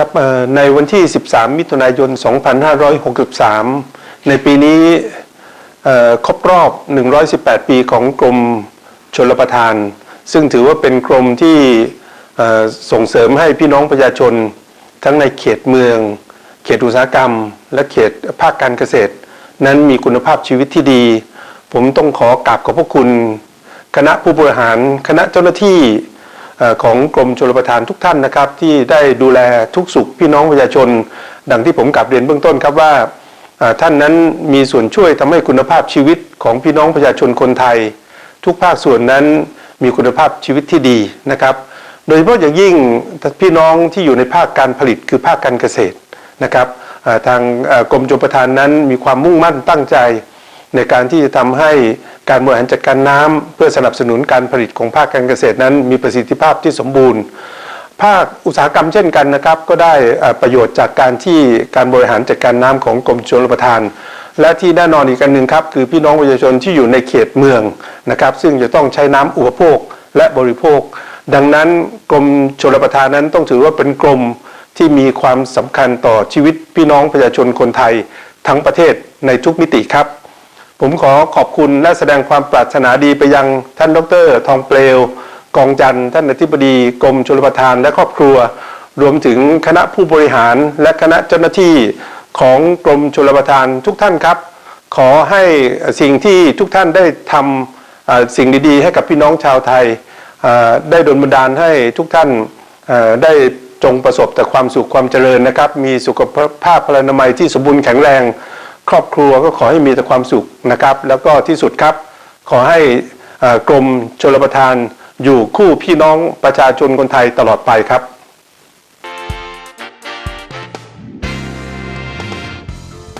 ครับในวันที่ 13 มิถุนายน 2563 ในปีนี้ครบรอบ 118 ปีของกรมชลประทาน ซึ่งถือว่าเป็นกรมที่ส่งเสริมให้พี่น้องประชาชน ทั้งในเขตเมือง เขตอุตสาหกรรม และเขตภาคการเกษตร นั้นมีคุณภาพชีวิตที่ดี ผมต้องขอกราบขอบพระคุณ คณะผู้บริหาร คณะเจ้าหน้าที่ ของกรมชลประทานทุกท่านนะครับ ที่ได้ดูแลทุกสุขพี่น้องประชาชน ดังที่ผมกลับเรียนเบื้องต้นครับว่าท่านนั้นมีส่วนช่วยทำให้คุณภาพชีวิตของพี่น้องประชาชนคนไทย ทุกภาคส่วนนั้นมีคุณภาพชีวิตที่ดีนะครับ โดยเฉพาะอย่างยิ่งพี่น้องที่อยู่ในภาคการผลิตคือภาคการเกษตรนะครับทางกรมชลประทานนั้นมีความมุ่งมั่นตั้งใจในการที่จะทำให้ การบริหารจัดการน้ำเพื่อสนับสนุนการผลิตของภาคการเกษตรนั้น มีประสิทธิภาพที่สมบูรณ์ ภาคอุตสาหกรรมเช่นกันนะครับ ก็ได้อ่อประโยชน์จากการที่การบริหารจัดการน้ำของกรมชลประทาน และที่แน่นอนอีกอันหนึ่งครับ คือพี่น้องประชาชนที่อยู่ในเขตเมืองนะครับ ซึ่งจะต้องใช้น้ำอุปโภคและบริโภค ดังนั้นกรมชลประทานนั้นต้องถือว่าเป็นกรมที่มีความสำคัญต่อชีวิตพี่น้องประชาชนคนไทยทั้งประเทศในทุกมิติครับ ผมขอขอบคุณและแสดงความปรารถนาดีไปยังท่านดร ทองเปลว กองจันทร์ท่านอธิบดีกรมชลประทานและครอบครัว รวมถึงคณะผู้บริหารและคณะเจ้าหน้าที่ของกรมชลประทานทุกท่านครับ ขอให้สิ่งที่ทุกท่านได้ทำสิ่งดีๆ ให้กับพี่น้องชาวไทย ได้ดลบันดาลให้ทุกท่านได้จงประสบแต่ความสุขความเจริญนะครับ มีสุขภาพพลานามัยที่สมบูรณ์แข็งแรง ครอบครัวก็ขอให้มีแต่ความสุขนะครับ แล้วก็ที่สุดครับ ขอให้กรมชลประทานอยู่คู่พี่น้องประชาชนคนไทยตลอดไปครับ